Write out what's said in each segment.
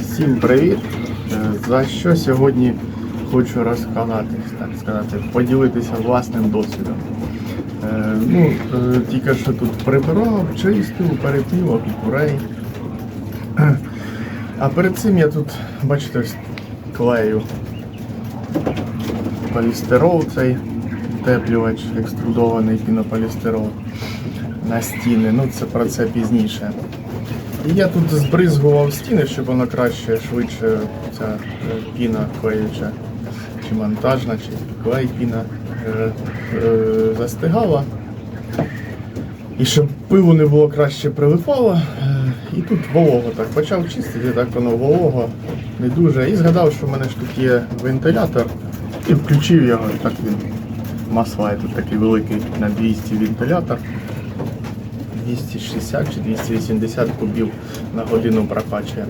Всім привіт! Е, За що сьогодні хочу розказати, так сказати, поділитися власним досвідом. Е, Ну, е, тільки що тут прибирав, чистив, перепілок і курей. А перед цим я тут, бачите, клею полістирол цей утеплювач, екструдований пінополістирол на стіни. Ну, це про це пізніше. І я тут збризгував стіни, щоб воно краще, швидше ця е, піна клеюча, чи монтажна, чи клей піна е, е, застигала. І щоб пилу не було краще прилипало. І тут волого так почав чистити, так воно волого, не дуже. І згадав, що в мене ж тут є вентилятор, і включив його, так він масла, тут такий великий на 200 вентилятор. 260 чи 280 кубів на годину прокачує.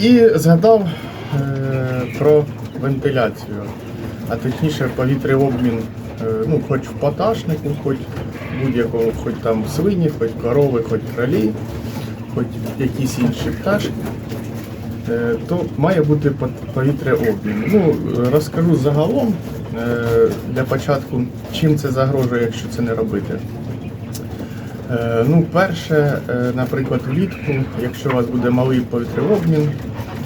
І згадав е, про вентиляцію, а точніше повітряобмін, е, ну, хоч в поташнику, хоч будь-якого, хоч там свині, хоч корови, хоч кролі, хоч якісь інші пташки. Е, то має бути повітряобмін. Ну, розкажу загалом е, для початку, чим це загрожує, якщо це не робити. Е, Ну, перше, е, наприклад, влітку, якщо у вас буде малий повітряобмін,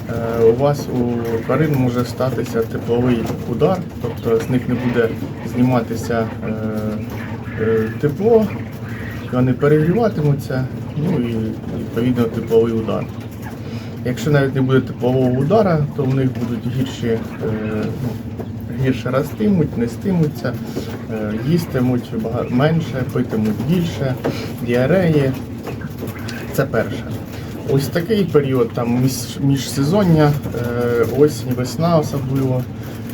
е, у вас у тварин може статися тепловий удар, тобто з них не буде зніматися тепло, вони перегріватимуться, ну і відповідно тепловий удар. Якщо навіть не буде теплового удара, то в них будуть гірші, ну, гірше ростимуть, нестимуться, е, їстимуть менше, питимуть більше, діареї. Це перше. Ось такий період, там міжсезоння, е, осінь, весна особливо,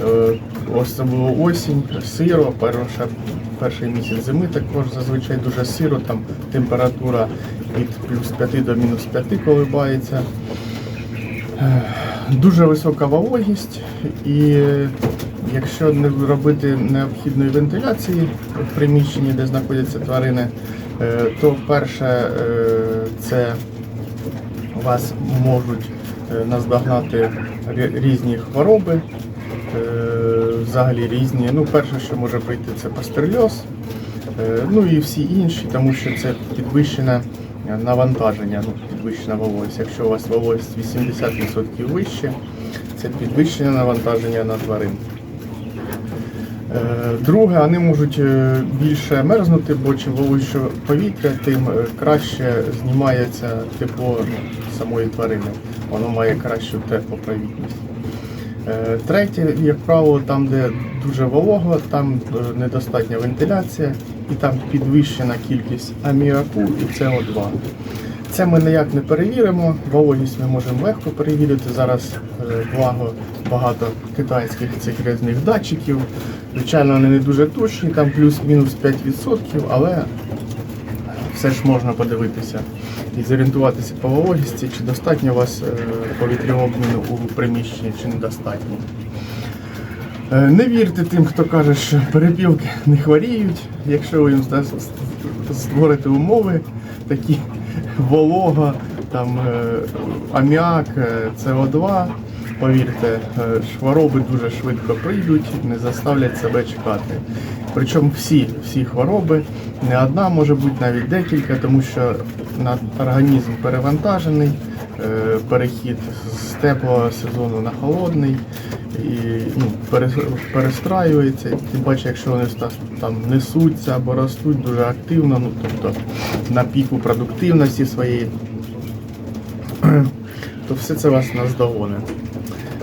е, особливо осінь, сиро, перша, перший місяць зими також зазвичай дуже сиро, там температура від плюс 5 до мінус 5 коливається. Дуже висока вологість, і якщо не робити необхідної вентиляції в приміщенні, де знаходяться тварини, е, то перше е, це вас можуть е, наздогнати різні хвороби, взагалі різні. Ну, перше, що може прийти, це пастерльоз, ну і всі інші, тому що це підвищене навантаження, ну, підвищена вологість. Якщо у вас вологість 80% вище, це підвищене навантаження на тварин. Е, Друге, вони можуть е, більше мерзнути, бо чим вологіше повітря, тим е, краще знімається тепло ну, самої тварини. Воно має кращу теплопровідність. Третє, як правило, там, де дуже волого, там недостатня вентиляція і там підвищена кількість аміаку і СО2. Це ми ніяк не перевіримо. Вологість ми можемо легко перевірити. Зараз е, благо багато китайських цих різних датчиків. Звичайно, вони не дуже точні, там плюс-мінус 5%, але все ж можна подивитися і зорієнтуватися по вологісті, чи достатньо у вас е, повітряобміну у приміщенні, чи недостатньо. Е, Не вірте тим, хто каже, що перепілки не хворіють, якщо ви їм створите умови, такі волога, там е, аміак, е, СО2, повірте, е, хвороби дуже швидко прийдуть, не заставлять себе чекати. Причому всі, всі хвороби, не одна може бути, навіть декілька, тому що організм перевантажений, перехід з теплого сезону на холодний і ну, перестраюється. Тим паче, якщо вони там несуться або ростуть дуже активно, ну тобто на піку продуктивності своєї, то все це вас наздогоне.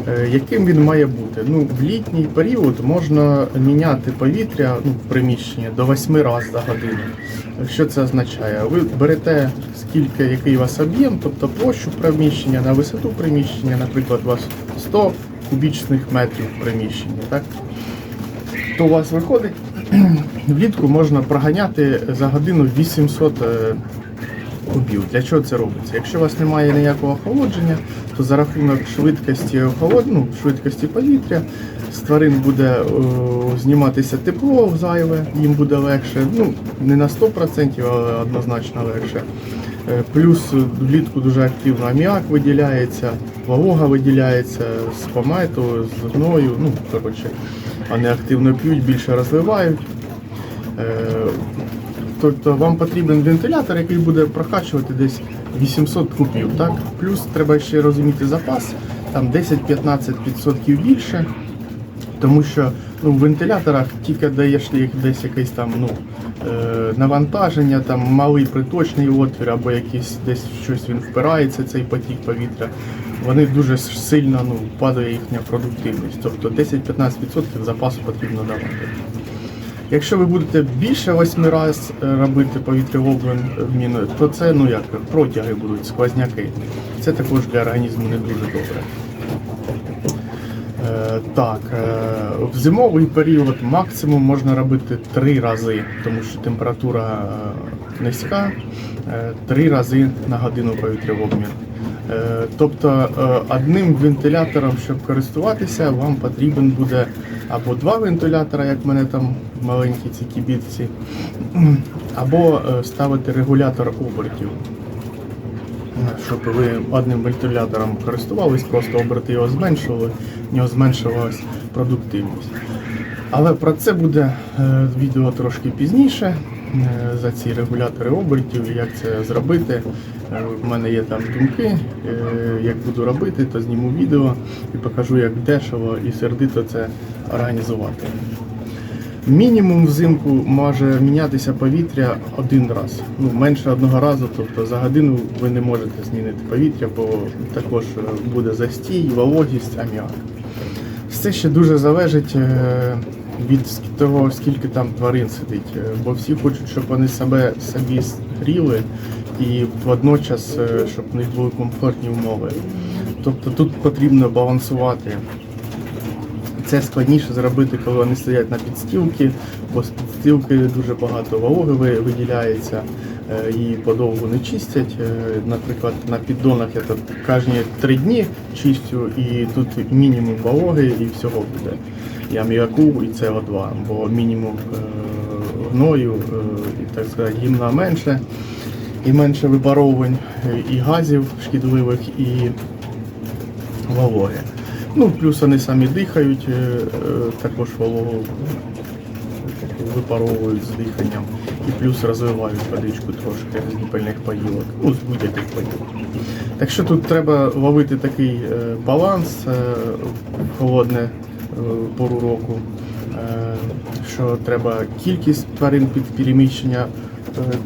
Е, Яким він має бути? Ну, в літній період можна міняти повітря ну, в приміщенні до 8 разів за годину. Що це означає? Ви берете скільки, який у вас об'єм, тобто площу приміщення на висоту приміщення, наприклад, у вас 100 кубічних метрів в приміщенні, так? то у вас виходить, влітку можна проганяти за годину 800 е, кубів. Для чого це робиться? Якщо у вас немає ніякого охолодження, то за рахунок швидкості ну, швидкості повітря з тварин буде е, зніматися тепло зайве, їм буде легше. Ну, не на 100%, але однозначно легше. Е, Плюс влітку дуже активно аміак виділяється, волога виділяється з помету, з гною. Ну, коротше, вони активно п'ють, більше розливають. Е, Тобто вам потрібен вентилятор, який буде прокачувати десь 800 кубів. Так? Плюс треба ще розуміти запас, там 10-15% більше. Тому що ну, в вентиляторах тільки даєш їх десь якесь там ну, е, навантаження, там малий приточний отвір або якийсь десь щось він впирається, цей потік повітря. Вони дуже сильно ну, падає їхня продуктивність. Тобто 10-15% запасу потрібно давати. Якщо ви будете більше восьми разів робити повітряоблен міною, то це ну як протяги будуть, сквозняки. Це також для організму не дуже добре. Так, е, в зимовий період максимум можна робити три рази, тому що температура е, низька, е, три рази на годину повітряобмін. Е, Тобто е, одним вентилятором, щоб користуватися, вам потрібен буде або два вентилятора, як в мене там маленькі ці кібітці, або ставити регулятор обертів щоб ви одним вентилятором користувались, просто оберти його зменшували, в нього зменшувалась продуктивність. Але про це буде е, відео трошки пізніше. е, За ці регулятори обертів, як це зробити. Е, В мене є там думки, е, як буду робити, то зніму відео і покажу, як дешево і сердито це організувати. Мінімум взимку може мінятися повітря один раз. Ну, менше одного разу, тобто за годину ви не можете змінити повітря, бо також буде застій, вологість, аміак. Це ще дуже залежить е, від того, скільки там тварин сидить. Е, Бо всі хочуть, щоб вони себе собі гріли і водночас, е, щоб в них були комфортні умови. Тобто тут потрібно балансувати. Це складніше зробити, коли вони стоять на підстілці, бо з підстілки дуже багато вологи виділяється, е, її подовго не чистять. Е, Наприклад, на піддонах я тут кожні три дні чистю, і тут мінімум вологи і всього буде. І аміаку, і СО2, бо мінімум е, гною, е, і так сказати, гімна менше, і менше випаровувань е, і газів шкідливих, і вологи. Ну, плюс вони самі дихають, е, е, також вологу випаровують з диханням. І плюс розвивають водичку трошки з діпельних поїлок, ну, з будь-яких поїлок. Так що тут треба ловити такий е, баланс холодне пору року, що треба кількість тварин під переміщення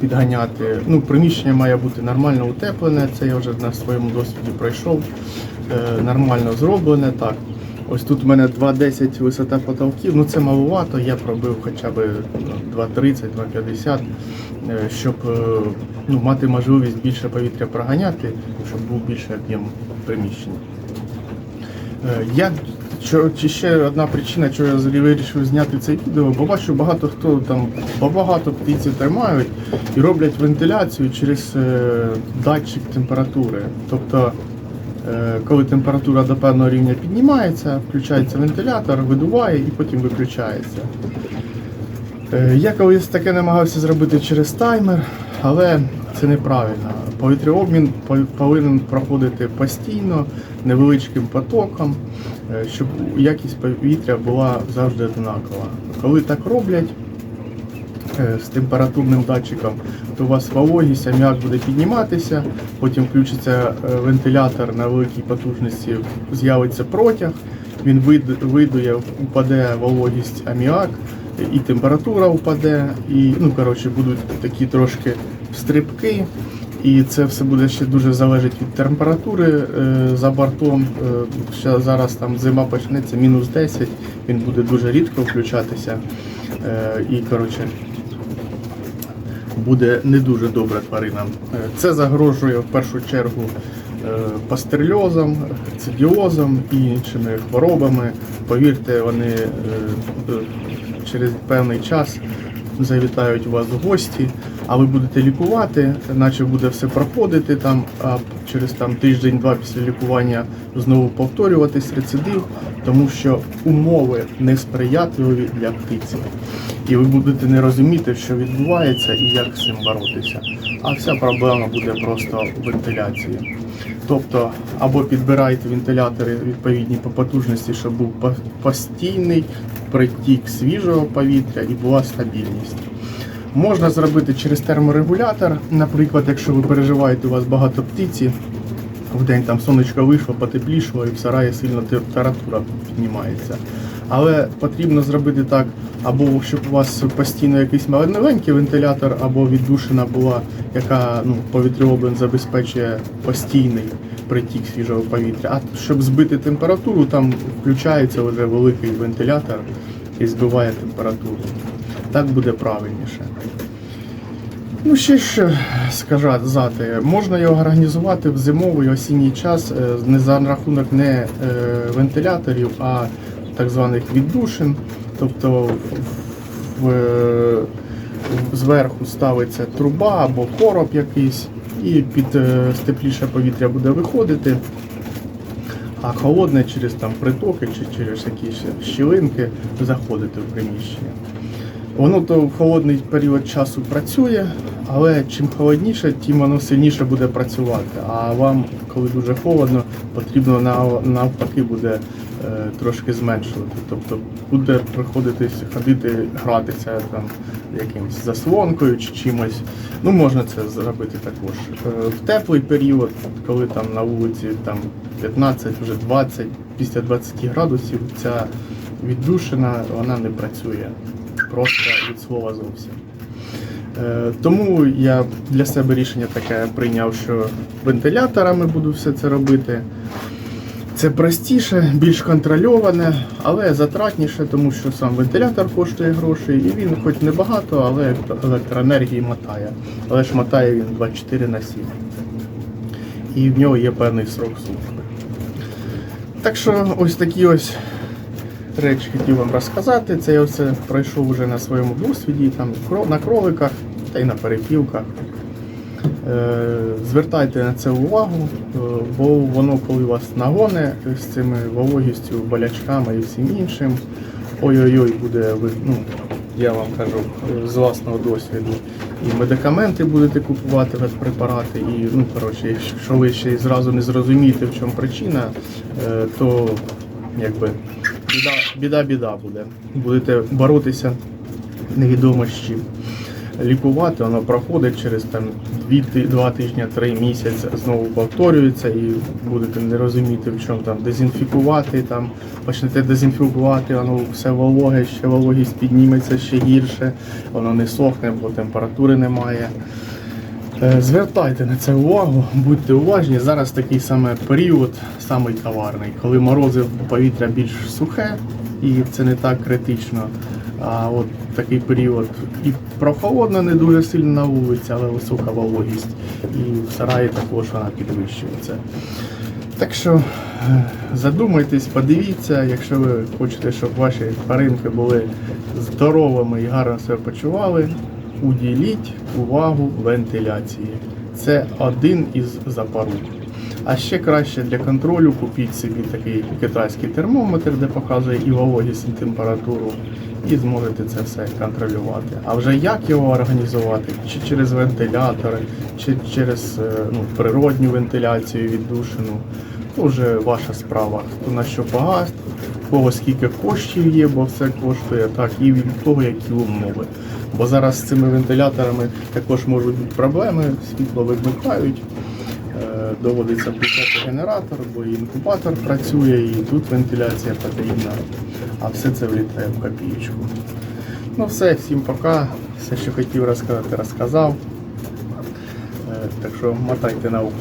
підганяти. Ну, приміщення має бути нормально утеплене, це я вже на своєму досвіді пройшов. Е, Нормально зроблене. Так. Ось тут у мене 2,10 висота потолків, ну це маловато, я пробив хоча б ну, 2,30, 2,50, е, щоб е, ну, мати можливість більше повітря проганяти, щоб був більший об'єм приміщення. Я чи ще одна причина, чого я вирішив зняти це відео, бо бачу багато хто там багато птиці тримають і роблять вентиляцію через датчик температури. Тобто, коли температура до певного рівня піднімається, включається вентилятор, видуває і потім виключається. Е, Я колись таке намагався зробити через таймер, але це неправильно. Повітряобмін пов- повинен проходити постійно, невеличким потоком, е, щоб якість повітря була завжди однакова. Коли так роблять е, з температурним датчиком, то у вас вологість, аміак буде підніматися, потім включиться е, вентилятор на великій потужності, з'явиться протяг, він вид- видує, упаде вологість аміак, і температура впаде, і ну коротше будуть такі трошки стрибки. І це все буде ще дуже залежати від температури е, за бортом. Е, ще зараз там зима почнеться мінус 10, він буде дуже рідко включатися. Е, і коротше буде не дуже добре тваринам. Е, Це загрожує в першу чергу е, пастерльозом, цидіозом і іншими хворобами. Повірте, вони е, через певний час завітають у вас в гості, а ви будете лікувати, наче буде все проходити там, а через там тиждень-два після лікування знову повторюватись рецидив, тому що умови несприятливі для птиці. І ви будете не розуміти, що відбувається і як з цим боротися. А вся проблема буде просто в вентиляції. Тобто, або підбирайте вентилятори відповідні по потужності, щоб був постійний притік свіжого повітря і була стабільність. Можна зробити через терморегулятор, наприклад, якщо ви переживаєте, у вас багато птиці, в день там сонечко вийшло, потеплішало і в сараї сильно температура піднімається. Але потрібно зробити так, або щоб у вас постійно якийсь маленький вентилятор, або віддушина була, яка ну, повітряоблен забезпечує постійний притік свіжого повітря. А щоб збити температуру, там включається вже великий вентилятор і збиває температуру. Так буде правильніше. Ну, ще що сказати, можна його організувати в зимовий осінній час е, не за рахунок не е, вентиляторів, а так званих віддушин. Тобто в- е, зверху ставиться труба або короб якийсь, і під е, тепліше повітря буде виходити, а холодне через там притоки чи через якісь щілинки заходити в приміщення. Воно то в холодний період часу працює, але чим холодніше, тим воно сильніше буде працювати. А вам, коли дуже холодно, потрібно навпаки буде е, трошки зменшувати. Тобто буде приходитись ходити, гратися там якимось заслонкою чи чимось. Ну можна це зробити також. Е, в теплий період, коли там на вулиці там 15, вже 20, після 20 градусів, ця віддушина вона не працює просто від слова зовсім. Е, Тому я для себе рішення таке прийняв, що вентиляторами буду все це робити. Це простіше, більш контрольоване, але затратніше, тому що сам вентилятор коштує грошей, і він хоч небагато, але електроенергії мотає. Але ж мотає він 24 на 7. І в нього є певний срок служби. Так що ось такі ось речі хотів вам розказати. Це я все пройшов вже на своєму досвіді, там на кроликах та й на перепілках. Е, Звертайте на це увагу, е, бо воно, коли вас нагоне з цими вологістю, болячками і всім іншим, ой-ой-ой, буде ну, я вам кажу е, з власного досвіду. І медикаменти будете купувати препарати, і ну коротше, якщо ви ще зразу не зрозумієте, в чому причина, то якби біда, біда, біда буде. Будете боротися невідомо з чим. Лікувати воно проходить через там дві, ти- два тижні, три місяці, знову повторюється і будете не розуміти, в чому там дезінфікувати, там почнете дезінфікувати, воно все вологе, ще вологість підніметься ще гірше, воно не сохне, бо температури немає. Е, Звертайте на це увагу, будьте уважні. Зараз такий саме період, самий товарний, коли морози повітря більш сухе і це не так критично. А от такий період і прохолодно, не дуже сильно на вулиці, але висока вологість. І в сараї також вона підвищується. Так що е, задумайтесь, подивіться, якщо ви хочете, щоб ваші тваринки були здоровими і гарно себе почували, уділіть увагу вентиляції. Це один із запорук. А ще краще для контролю купіть собі такий китайський термометр, де показує і вологість, і температуру, і зможете це все контролювати. А вже як його організувати, чи через вентилятори, чи через е, ну, природню вентиляцію, віддушину, то вже ваша справа. Хто на що багасть, кого скільки коштів є, бо все коштує, так, і від того, які умови. Бо зараз з цими вентиляторами також можуть бути проблеми, світло вимикають. Доводиться включати генератор, бо і інкубатор працює, і тут вентиляція потрібна, а все це влітає в копійку. Ну все, всім пока. Все, що хотів розказати, розказав. Е, Так що мотайте на ус.